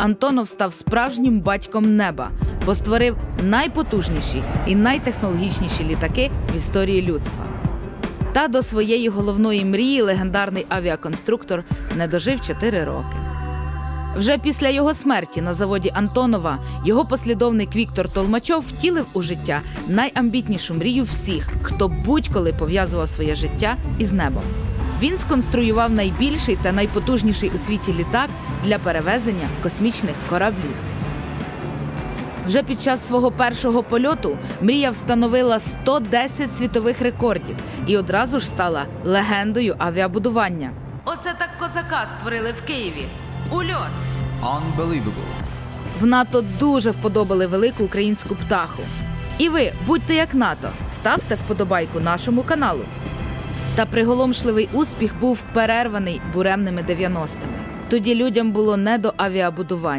Антонов став справжнім батьком неба, бо створив найпотужніші і найтехнологічніші літаки в історії людства. Та до своєї головної мрії легендарний авіаконструктор не дожив 4 роки. Вже після його смерті на заводі Антонова його послідовник Віктор Толмачов втілив у життя найамбітнішу мрію всіх, хто будь-коли пов'язував своє життя із небом. Він сконструював найбільший та найпотужніший у світі літак для перевезення космічних кораблів. Вже під час свого першого польоту мрія встановила 110 світових рекордів і одразу ж стала легендою авіабудування. Оце так козака створили в Києві. Ульот. Unbelievable. В НАТО дуже вподобали велику українську птаху. І ви будьте як НАТО, ставте вподобайку нашому каналу. Та приголомшливий успіх був перерваний буремними 90-ми. Тоді людям було не до авіабудування.